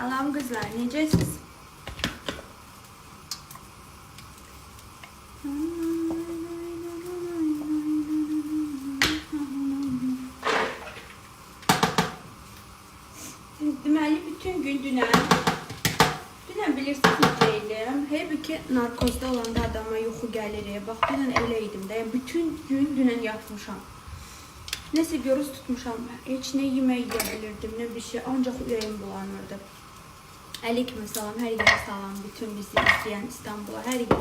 Salam kızlar, necəsiz? Deməli, bütün gün dünən, dünən bilirsiniz necə idim. Halbuki narkozda olanda adama yuxu gəlir. Bax, dünən elə idim də. Bütün gün dünən yatmışam. Nəsə görüz tutmuşam. Heç nə yemək yeyə bilirdim, nə bir şey. Ancaq ürəyim bulanırdı. Aleyküm salam, hər yerə salam. Bütün bizi izləyən İstanbula, hər yerə.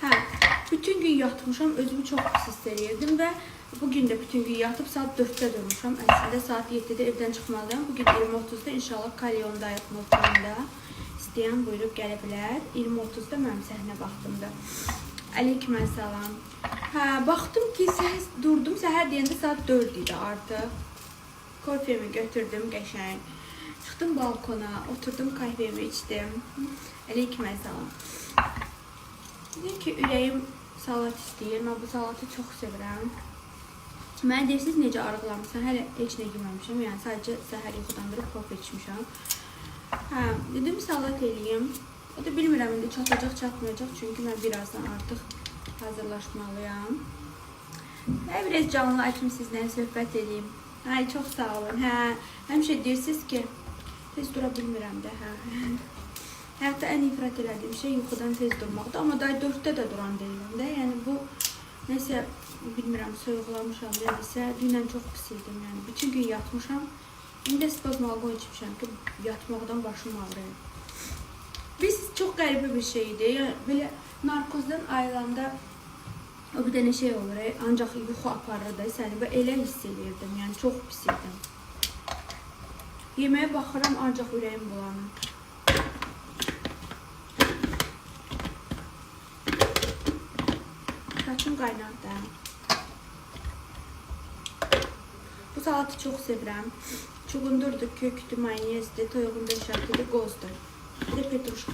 Hə, bütün gün yatmışam, özümü çox pis hiss edirdim və bu bütün gün yatıb saat 4-də durmuşam. Əslində saat 7-də evdən çıxmalıyam. Bu gün 20:30-da inşallah Kalyondayıq Multanda. İstəyən buyurub gələ bilər. 20:30-da mənim səhnə vaxtımda. Aleyküm salam. Hə, baxdım ki, səhər durdum, səhər deyəndə saat 4 idi artıq. Kofemi götürdüm qəşəng. Çıxdım balkona, oturdum kahvemi içdim. Aleyküm salam. Dedim ki, ürəyim salat istəyir. Mən bu salatı çox sevirəm. Mən deyirsiniz necə arıqlamısan? Hələ heç nə yeməmişəm. Yəni sadəcə səhər yuxudan durub kofe içmişəm. Hə, dedim salat eləyim. O da bilmirəm indi çatacaq, çatmayacaq. Çünki mən birazdan artıq hazırlaşmalıyam. Hə, biraz canlı açım sizlə söhbət edeyim. Ay, çox sağ olun. Hə, həmişə deyirsiniz ki, tez dura bilmirəm də, hə. Hətta ən ifrat elədiyim şey yuxudan tez durmaqdır. Amma day 4-də də duran deyiləm də. Yəni bu nəsə bilmirəm, soyuqlamışam nədirsə. Dünən çox pis idim, yəni bütün gün yatmışam. İndi spazmalqon içmişəm ki, yatmaqdan başım ağrıyır. Biz çox qəribə bir şeydir. Yəni belə narkozdan ayılanda o bir dənə şey olur, e, ancaq yuxu aparır da səni və elə hiss edirdim. Yəni çox pis idim. Yeməyə baxıram, ancaq ürəyim bulanır. Saçım qaynardı. Bu salatı çox sevirəm. Çuğundurdur, kökdür, mayonezdir, toyuğun beşartıdır, qozdur. Bir də petruşka.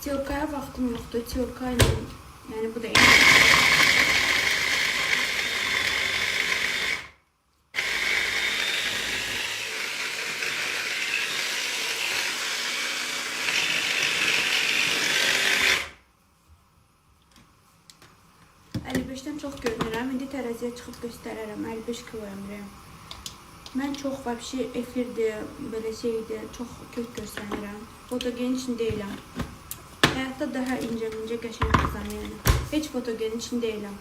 Tiyorkaya vaxtım yoxdur. Tiyorka ilə, yəni bu da eyni. Əli 55-dən çox görünürəm. Tərəziyə çıxıb göstərərəm. 55 kiloyam. Mən çox vəbşi efirdir, belə şeydir, çox kök göstərirəm. Fotogen üçün deyiləm. Həyatda daha incə-incə qəşəng qızam yəni. Heç fotogen üçün deyiləm.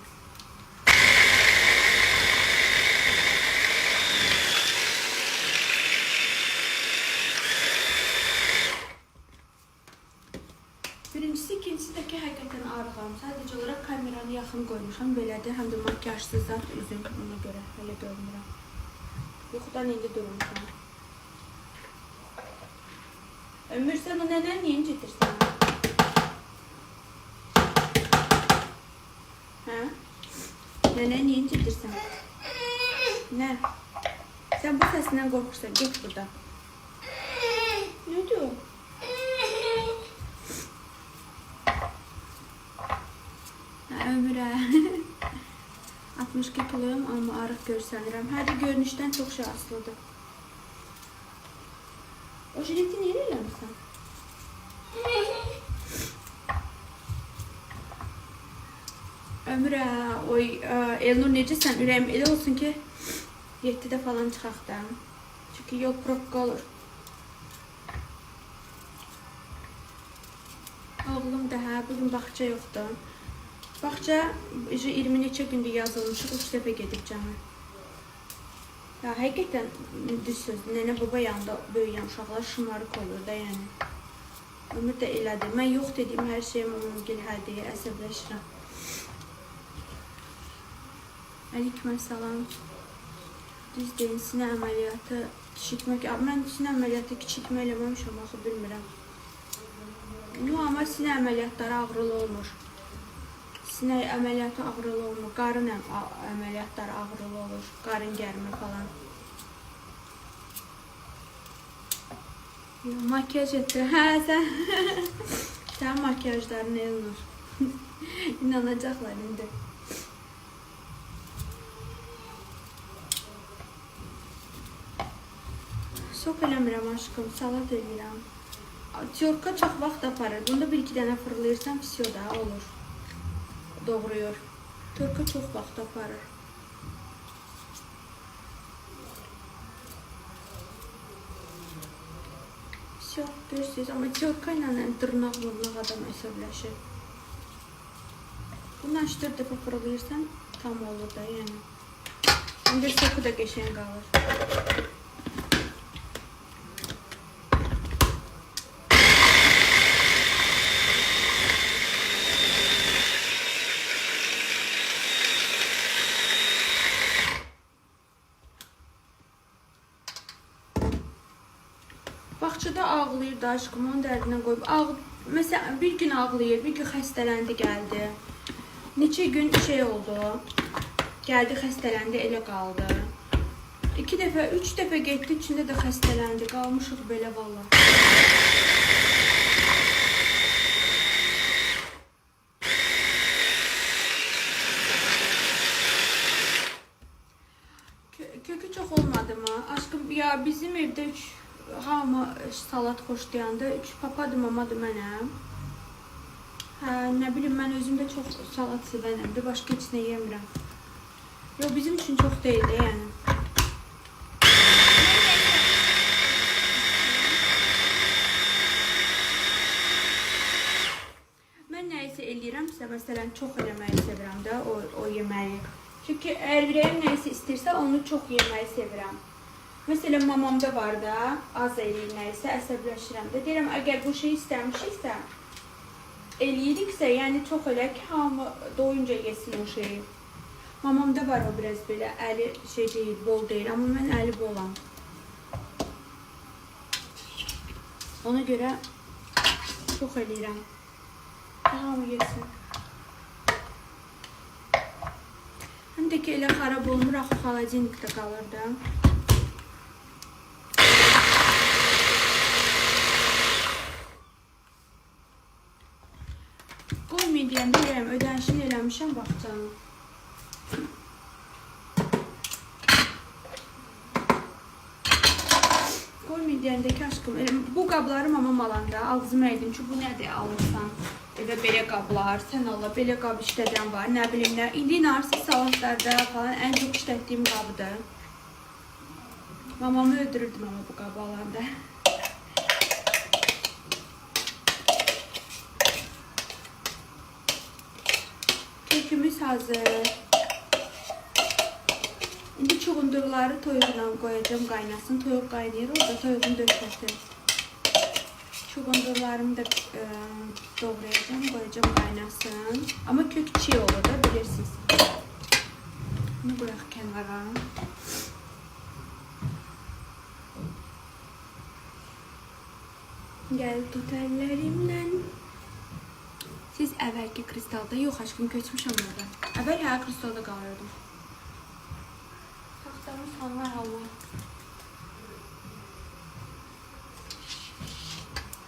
Ki, həqiqətən ağrıqam. Sadəcə olaraq kameranı yaxın qoymuşam. Belədir, həm də makiyajsız zat üzüm ona görə elə görünürəm. Yuxudan indi durmuşam. Ömür, sən o nənən niyə incitirsən? Hə? Nənə niyə incitirsən? Nə? Sən bu səsindən qorxursan, get buradan. Nədir o? Hə, ömrə. 62 kiloyum, amma arıq görsənirəm. Hər də görünüşdən çox asılıdır. O jileti niyə eləmirsən? Ömrə, oy, Elnur necəsən? Ürəyim elə olsun ki, 7-də falan çıxaq da. Çünki yol probka olur. Oğlum da hə, bugün bağça yoxdur. Bağça 20 neçə gündür yazılmışıq, 3 dəfə gedib cəmi. Ya həqiqətən düz söz, nənə baba yanında böyüyən uşaqlar şımarıq olur da yəni. Ömür də elədir. Mən yox dediyim hər şeyə mümkün hə deyə əsəbləşirəm. Aleyküm salam. Düz deyin, sinə əməliyyatı kiçiltmək. Mən sinə əməliyyatı kiçiltmə eləməmişəm, axı bilmirəm. Yox, amma sinə əməliyyatları ağrılı olmur. Sinə əməliyyatı ağrılı olmur. Qarın əməliyyatları ağrılı olur. Qarın gərmə falan. Makyaj etdir. Hə, sən sən makyajların Elnur. İnanacaqlar indi. Sok eləmirəm aşkım, salat eləyirəm. Tyorka çox vaxt aparır. Bunda bir iki dənə fırlayırsan, pisiyo da olur. Doğruyur. Tyorka çox vaxt aparır. Pisiyo, görürsünüz. Amma tyorka ilə dırnaq vurmaq adam əsəbləşir. Bundan 4 dəfə fırlayırsan, tam olur da, yəni. İndi soku da qəşəng qalır. Bağçada ağlayır da aşkım, onun dərdinə qoyub. Ağ, məsələn, bir gün ağlayır, bir gün xəstələndi, gəldi. Neçə gün şey oldu. Gəldi, xəstələndi, elə qaldı. İki dəfə, üç dəfə getdi, üçündə də xəstələndi. Qalmışıq belə valla. Kö- Kökü çox olmadı mı? Aşkım ya bizim evdə üç hamı salat xoşlayanda üç papadır, mamadır mənəm. Hə, nə bilim mən özüm də çox salat sevənəmdir. Başqa heç nə yemirəm. Yo bizim üçün çox deyil də yəni. Mən nə isə eləyirəmsə, məsələn, çox eləməyi sevirəm də o, o yeməyi. Çünki əgər ürəyim nə isə istəyirsə, onu çox yeməyi sevirəm. Məsələn, mamamda var da, az eləyir nə isə əsəbləşirəm də. Deyirəm, əgər bu şey istəmişiksə, eləyiriksə, yəni çox elə ki, hamı doyunca yesin o şeyi. Mamamda var o biraz belə, əli şey deyil, bol deyil, amma mən əli bolam. Ona görə çox eləyirəm. Hamı yesin. Həm də ki, elə xarab olmur, axı xaladenikdə qalır da. Qoymayın deyəndə deyirəm, ödənişini eləmişəm bağçanın. Qoymayın deyəndə ki, aşkım, bu qabları mamam alanda ağzıma edim ki, bu nədir alırsan? Evə belə qablar, sən Allah, belə qab işlədən var, nə bilim nə. İndi narsız salatlarda falan ən çox işlətdiyim qabdır. Mamamı öldürürdüm ama bu qabı alanda. Kökümüz hazır. İndi çuğundurları toyuqla qoyacağım qaynasın. Toyuq qaynayır, orada toyuğun döşəsi. Çuğundurlarımı da e, doğrayacağım, qoyacağım qaynasın. Amma kök çiğ olur da bilirsiniz. Bunu bırak kənara. Gəl tut əllərimdən. Siz əvvəlki kristalda yox aşkım köçmüşəm orada. Əvvəl hə kristalda qalırdım. Taxtamız onlar Allah.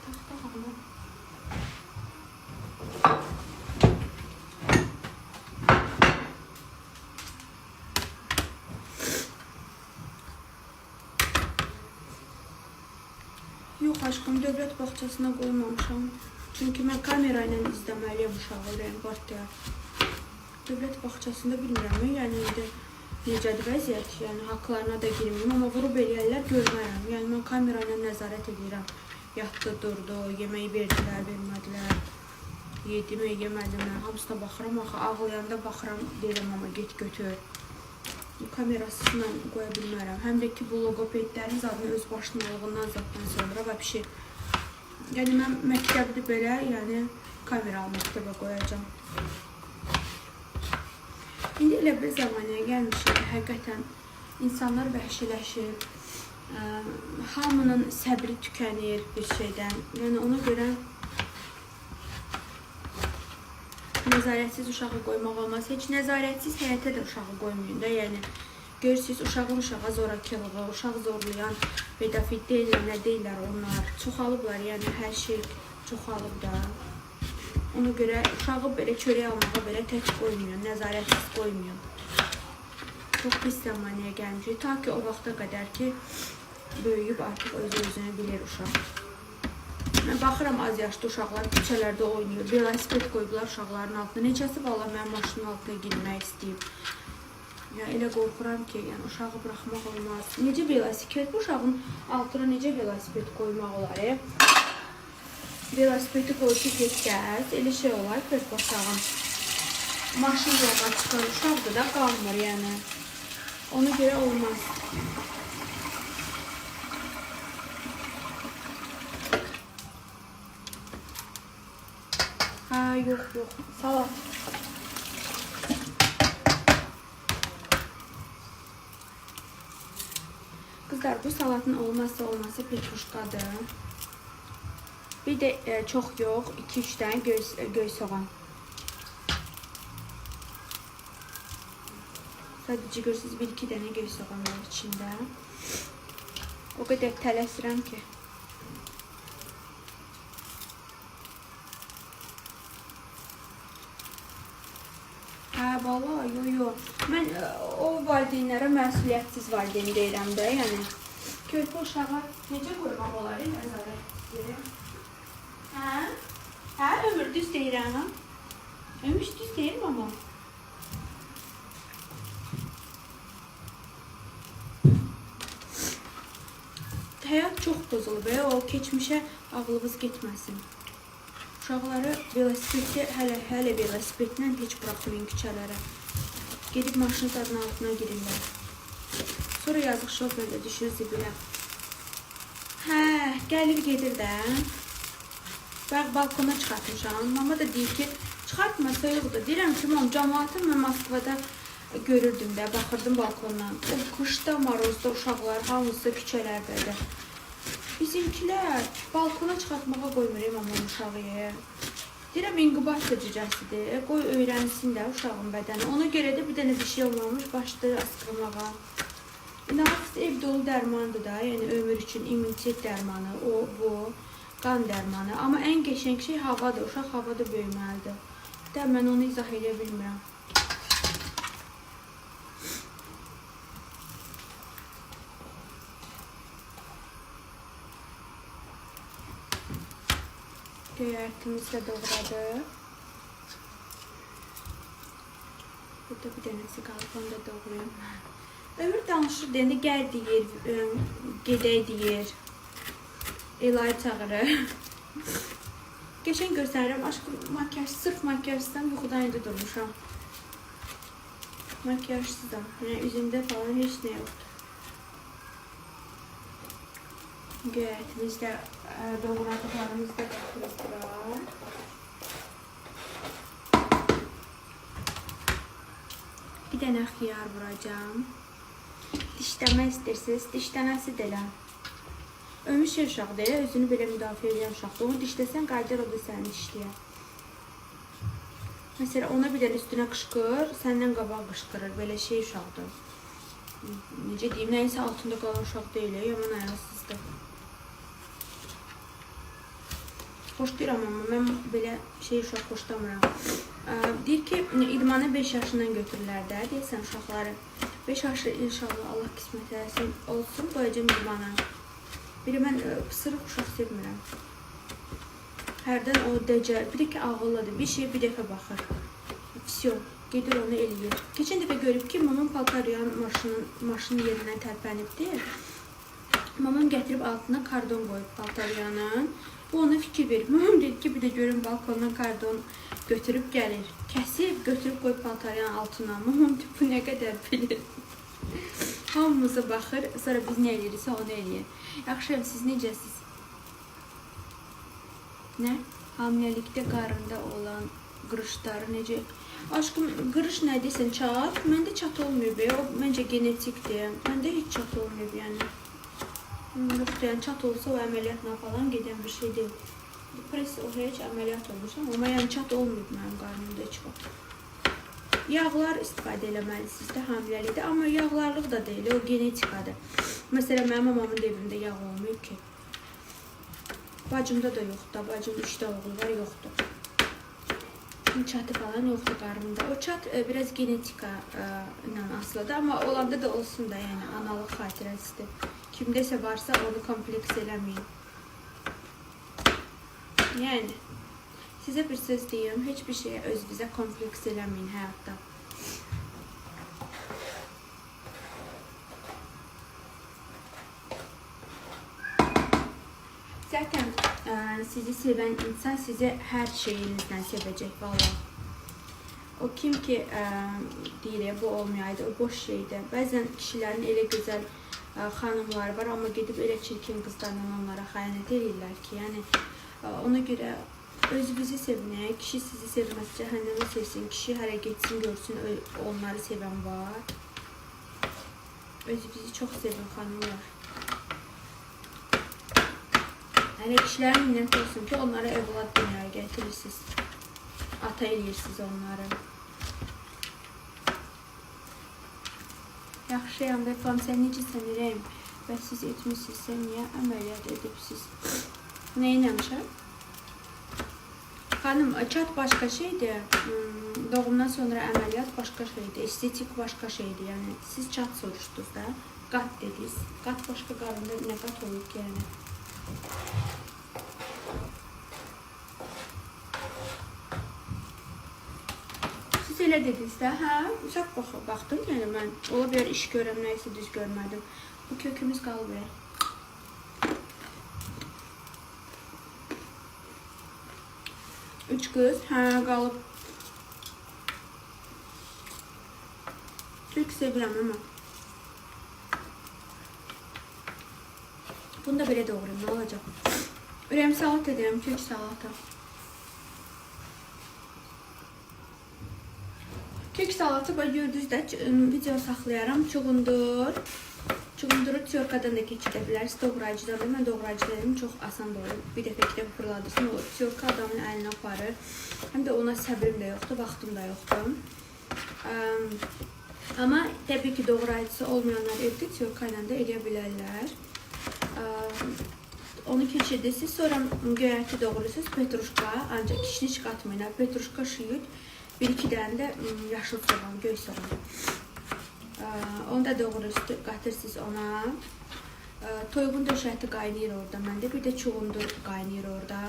Taxta Allah. Yox aşkım, dövlət bağçasına qoymamışam. Çünki mən kamera ilə izləməliyəm uşağı, partlayar. Dövlət bağçasında bilmirəm, yəni indi necədir vəziyyət, yəni haqlarına da girməyim, amma vurub eləyərlər görmərəm. Yəni mən kamera ilə nəzarət edirəm. Yatdı, durdu, yeməyi verdilər, vermədilər. Yedimi, yemədimi, hamısına baxıram, axı ağlayanda baxıram, deyirəm amma get götür. Mən qoya bilmərəm. Həm də ki bu logopedlərin zaten öz başınalığından zaten sonra vəbşi. Yəni mən məktəbdə belə, yəni kameralı məktəbə qoyacağam. İndi elə bir zamanəyə gəlmişik, həqiqətən insanlar vəhşiləşir. Ə, hamının səbri tükənir bir şeydən. Yəni ona görə nəzarətsiz uşağı qoymaq olmaz. Heç nəzarətsiz həyətə də uşağı qoymayın da. Yəni görürsüz uşağın uşağa zorakılığı, uşaq zorlayan pedofil deyirlər, nə deyirlər onlar. Çoxalıblar, yəni hər şey çoxalıb da. Ona görə uşağı belə çörək almağa belə tək qoymayın, nəzarətsiz qoymayın. Çox pis zamanəyə gəlmişik. Ta ki o vaxta qədər ki böyüyüb artıq özü özünü bilir uşaq. Mən baxıram az yaşlı uşaqlar küçələrdə oynayır. Velosiped qoyublar uşaqların altına. Neçəsi valla mənim maşının altına girmək istəyib. Ya elə qorxuram ki, yəni uşağı buraxmaq olmaz. Necə velosiped bu uşağın altına necə velosiped qoymaq olar? E? Velosipedi qoyub heç gəz, elə şey olar pört uşağın. Maşın yoluna çıxan uşaqdır da qalmır yəni. Ona görə olmaz. Ha yok yok. Salat. Kızlar bu salatın olmazsa olmazsa petruşkadır. Bir de e, çok yok. 2-3 tane göz, göz soğan. Sadece görürsünüz bir iki tane göz soğan var içinde. O kadar tələsirəm ki. Hə, bala, yo, yo. Mən ə, o valideynlərə məsuliyyətsiz valideyn deyirəm də, yəni. Körpə uşağa necə qoymaq olar, nəzarət. Hə? Hə, ömür düz deyirəm. Ömür düz deyirəm amma. Həyat çox pozulub, e, o keçmişə ağlımız getməsin. Uşaqları velosipedi hələ hələ velosipedlə heç buraxmayın küçələrə. Gedib maşın zadının altına girirlər. Sonra yazıq şoför də düşür zibilə. Hə, gəlir gedir də. Bax balkona çıxartmışam. Mama da deyir ki, çıxartma soyuqdur. Deyirəm ki, mam cəmaatı mən Moskvada görürdüm də, baxırdım balkondan. O qışda, marozda uşaqlar hamısı küçələrdədir. Bizimkilər balkona çıxartmağa qoymur imamın uşağı. Deyirəm inkubasiya cücəsidir. Qoy öyrənsin də uşağın bədəni. Ona görə də bir dənə bir şey olmamış başlayır asqırmağa. İnanırsınız ev dolu dərmandır da, yəni ömür üçün immunitet dərmanı, o, bu, qan dərmanı. Amma ən qəşəng şey havadır. Uşaq havada böyüməlidir. Də mən onu izah edə bilmirəm. Göyərtimizi də doğradı. Burada bir dənəsi qalıb, onu da doğrayım. Ömür danışır deyəndə gəl deyir, ə, gedək deyir. Elay çağırır. Geçen göstərirəm, aşkım makyaj, sırf makyajsızdan yuxudan indi durmuşam. Makyajsızam, yəni üzümdə falan heç nə yoxdur. Göyərtimizdə ə, doğradıqlarımızı da bura. Bir dənə xiyar vuracağım. Dişləmə istəyirsiniz, dişləməsi də elə. Ömür şey uşaqdır, elə özünü belə müdafiə edən uşaqdır. Onu dişləsən qayıdar o da səni dişləyə. Məsələn, ona bir dənə üstünə qışqır, səndən qabaq qışqırır. Belə şey uşaqdır. Necə deyim, nəyinsə altında qalan uşaq deyil, yaman ayaqsızdır. Xoşlayıram amma mən belə şey uşaq xoşlamıram. Ə, Deyir ki, idmana 5 yaşından götürürlər də, deyəsən uşaqları. 5 yaşı inşallah Allah qismət eləsin olsun, qoyacağım idmana. Biri mən ə, pısırıq uşaq sevmirəm. Hərdən o dəcə, bir də ki ağıllıdır. Bir şey bir dəfə baxır. Vsyo, gedir onu eləyir. Keçən dəfə görüb ki, mamam paltaryan maşının maşının yerindən tərpənibdi. Mamam gətirib altına kardon qoyub paltaryanın. Bu ona fikir verir. Mamam dedi ki, bir də görün balkondan kardon götürüb gəlir. Kəsib, götürüb qoyub paltaryanın altına. Deyir, bu nə qədər bilir. Hamımıza baxır, sonra biz nə eləyiriksə onu eləyir. Yaxşı, siz necəsiz? Nə? Hamiləlikdə qarında olan qırışları necə? Aşkım, qırış nə desən çat? Məndə çat olmuyor be. O məncə genetikdir. Məndə heç çat olmuyor yəni. Yəni çat olsa o əməliyyatla falan gedən bir şey deyil. Pres o heç əməliyyat olmuşam, amma yəni çat olmuyor mənim qarnımda heç vaxt. Yağlar istifadə eləməlisiniz də hamiləlikdə, amma yağlarlıq da deyil, o genetikadır. Məsələn, mənim mamamın evində yağ olmuyor ki. Bacımda da yoxdur, da, bacım 3 də oğlu var, yoxdur. Çatı falan yoxdur qarnımda. O çat e, biraz genetika e, ilə asılıdır, amma olanda da olsun da, yəni analıq xatirəsidir. Kimdəsə varsa onu kompleks eləməyin. Yəni sizə bir söz deyim, heç bir şeyə özünüzə kompleks eləməyin həyatda. Zaten sizi seven insan sizi her şeyinizden sevecek vallahi. O kim ki e, deyir bu olmayaydı, o boş şeydir. Bəzən kişilərin elə gözəl e, xanımları var, amma gedib elə çirkin qızlarla onlara xəyanət edirlər ki, yəni e, ona görə özünüzü sevmək, kişi sizi sevməz, cəhənnəmə sevsin, kişi hərə getsin, görsün onları sevən var. Özünüzü çox sevin xanımlar. Hələ kişilərin minnət olsun ki, onlara övlad dünyaya gətirirsiniz. Ata eləyirsiniz onları. Yaxşıyam, Vəfam, sən necəsən Rəm? Bəs siz etmişsinizsə, niyə əməliyyat edibsiz? Nə eləmişəm? Xanım, çat başqa şeydir. Hmm, Doğumdan sonra əməliyyat başqa şeydir. Estetik başqa şeydir. Yəni siz çat soruşdunuz da, qat dediniz. Qat başqa qarında nə qat olur ki, yəni? Siz elə dediniz də, hə? Uşaq bax baxdım, yəni mən ola bilər iş görəm, nə isə düz görmədim. Bu kökümüz ya. Üç qız, hə, qalıb. Kök sevirəm amma. Bunu da belə doğrayım, nə olacaq? Ürəyim salat edirəm, kök salata. Salatı bax gördünüz də video saxlayaram. Çuğundur. Çuğunduru tyorkadan da keçirə bilərsiniz. Doğrayıcıdan da mən doğrayıcı dedim çox asan olur. Bir dəfə iki dəfə fırladırsın olur. Tyorka adamın əlinə aparır. Həm də ona səbrim də yoxdur, vaxtım da yoxdur. Amma təbii ki, doğrayıcısı olmayanlar evdə tyorka ilə də edə bilərlər. Onu keçirdirsiniz, sonra göyərti doğrayırsınız, petruşka, ancaq kişniş qatmayın. Petruşka şiyut, bir iki dənə də ım, yaşıl soğan, göy soğan. Onu da doğrayırsınız, qatırsınız ona. Toyuğun döşəti qaynayır orada məndə, bir də çuğundur qaynayır orada.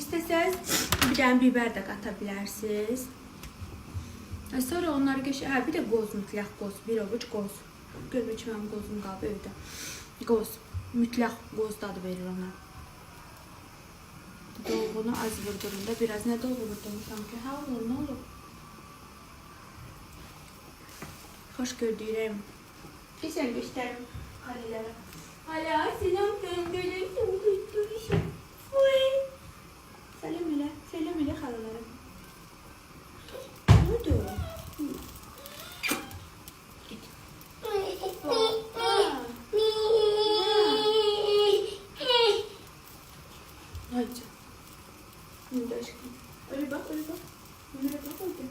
İstəsəz bir dənə bibər də qata bilərsiniz. Sonra onları qəş, hə bir də qoz mütləq qoz, bir ovuc qoz. Görmə ki, mənim qozum qalıb evdə. Qoz, mütləq qoz verir ona. Dolğunu az vurdurun da biraz nə dolğu vurdum sanki. Hə oğlum, nə olub? Xoş gördüyürəm. Keçən göstərim Halilərə. Hala, selam göndərim. Görüşəm. Oy. Selam elə, selam elə xalalara. Ne oldu? Git. Hoppa. Haydi. Şimdi aşkım. Öyle bak, öyle bak. Öyle bak öyle.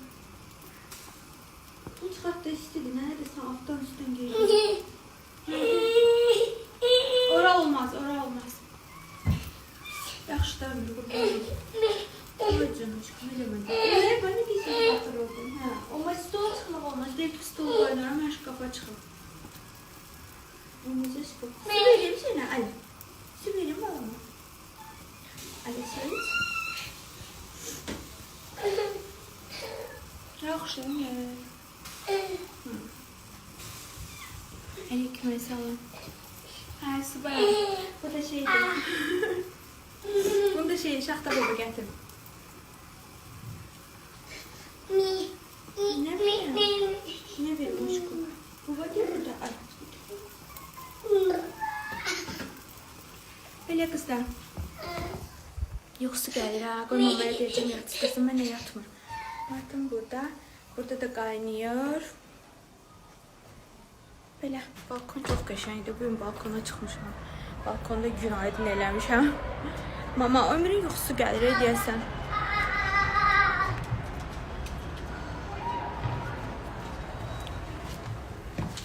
Bu çıkarttı istedi. Neredeyse alttan üstten geliyor. Ora olmaz, ora olmaz. Yaxşı da bir qurbanım. Oy canım aşkım, eləmədim. Ee, ben ne diyeceğim hatırladım. Ha, olmaz stol çıxmaq olmaz. Deyil ki, stol qaynaram, hər şkafa çıxım. Olmaz aşkım. Su vereyim sənə, Ali. Su vereyim balama. Ali, su iç. Yaxşı, nə? Aleyküm selam. Ha, bayağı. Bu da şeydir. Bunu da şey, şaxta baba gətir. Ne bileyim. Ne bileyim aşkım. Baba gel burada. Ay. Belə qızlar. Yoxsu gəlir ha. Qoy mamaya deyəcəm yat. Qızım mənə yatmır. Batım burada. Burada da qaynayır. Belə balkon çox qəşəngdir. Bu gün balkona çıxmışam. Balkonda gün aydın eləmişəm. Mama ömrün yoxsu gəlir deyəsən.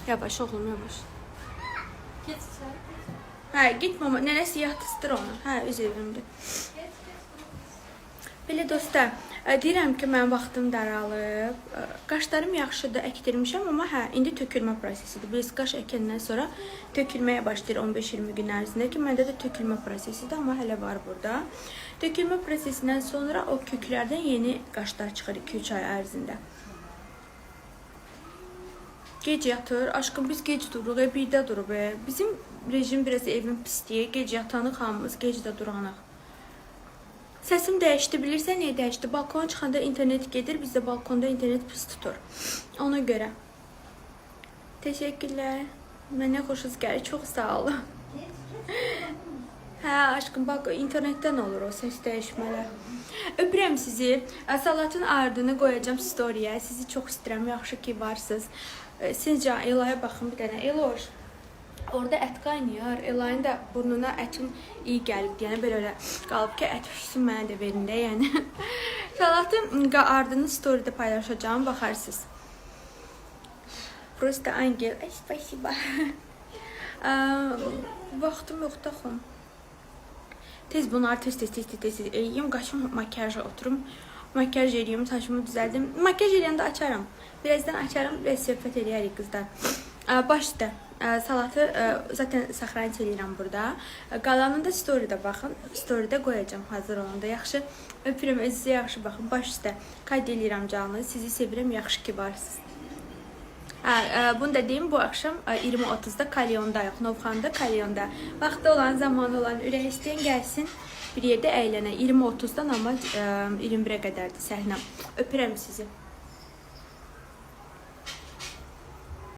Yavaş oğlum yavaş. Git sen. Hə, git mama, nənəsi yatısdır onu. Hə, öz evimdə. Belə dostlar, Deyirəm ki, mənim vaxtım daralıb. Qaşlarım yaxşıdır, əkdirmişəm, amma hə, indi tökülmə prosesidir. Bilirsiniz, qaş əkəndən sonra tökülməyə başlayır 15-20 gün ərzində ki, məndə də tökülmə prosesidir, amma hələ var burada. Tökülmə prosesindən sonra o köklərdən yeni qaşlar çıxır 2-3 ay ərzində. Gec yatır. Aşkım biz gec dururuq, e, birdə durub. E. Bizim rejim biraz evin pisliyi. Gec yatanıq hamımız, gec də duranıq. Səsim dəyişdi. Bilirsən niyə dəyişdi? Balkona çıxanda internet gedir, bizdə balkonda internet pis tutur. Ona görə. Təşəkkürlər. Mənə xoşunuz gəlir. Çox sağ olun. Hə, aşkım bax internetdən olur o səs dəyişmələr. Öpürəm sizi. Salatın ardını qoyacağam story-yə. Sizi çox istəyirəm. Yaxşı ki varsınız. Sizcə Elaya baxın bir dənə. Eloş Orada ət qaynayır. Elayın da burnuna ətin iyi gəlib. Yəni belə elə qalıb ki, ət pişsin mənə də verin də, yəni. Salatın qa- ardını story-də paylaşacağam, baxarsınız. Просто ангел. Ay, спасибо. Ə, vaxtım yoxdur axı. Tez bunları tez tez tez tez tez eləyim, qaçım makyaja oturum. Makyaj eləyim, saçımı düzəldim. Makyaj eləyəndə açaram. Birazdan açaram və söhbət eləyərik qızlar. Başda salatı zaten saxranit eləyirəm burada. Qalanını da story-də baxın. Story-də hazır olanda. Yaxşı öpürəm, özünüzə yaxşı baxın. Baş üstə eləyirəm canlı. Sizi sevirəm, yaxşı ki varsınız. Hə, bunu da deyim, bu axşam ə, 20:30-da Kalyondayıq, Novxanda Kalyonda. Vaxtı olan, zamanı olan ürək istəyən gəlsin. Bir yerdə əylənə. 20:30-dan amma ə, 21-ə qədərdir səhnə. Öpürəm sizi.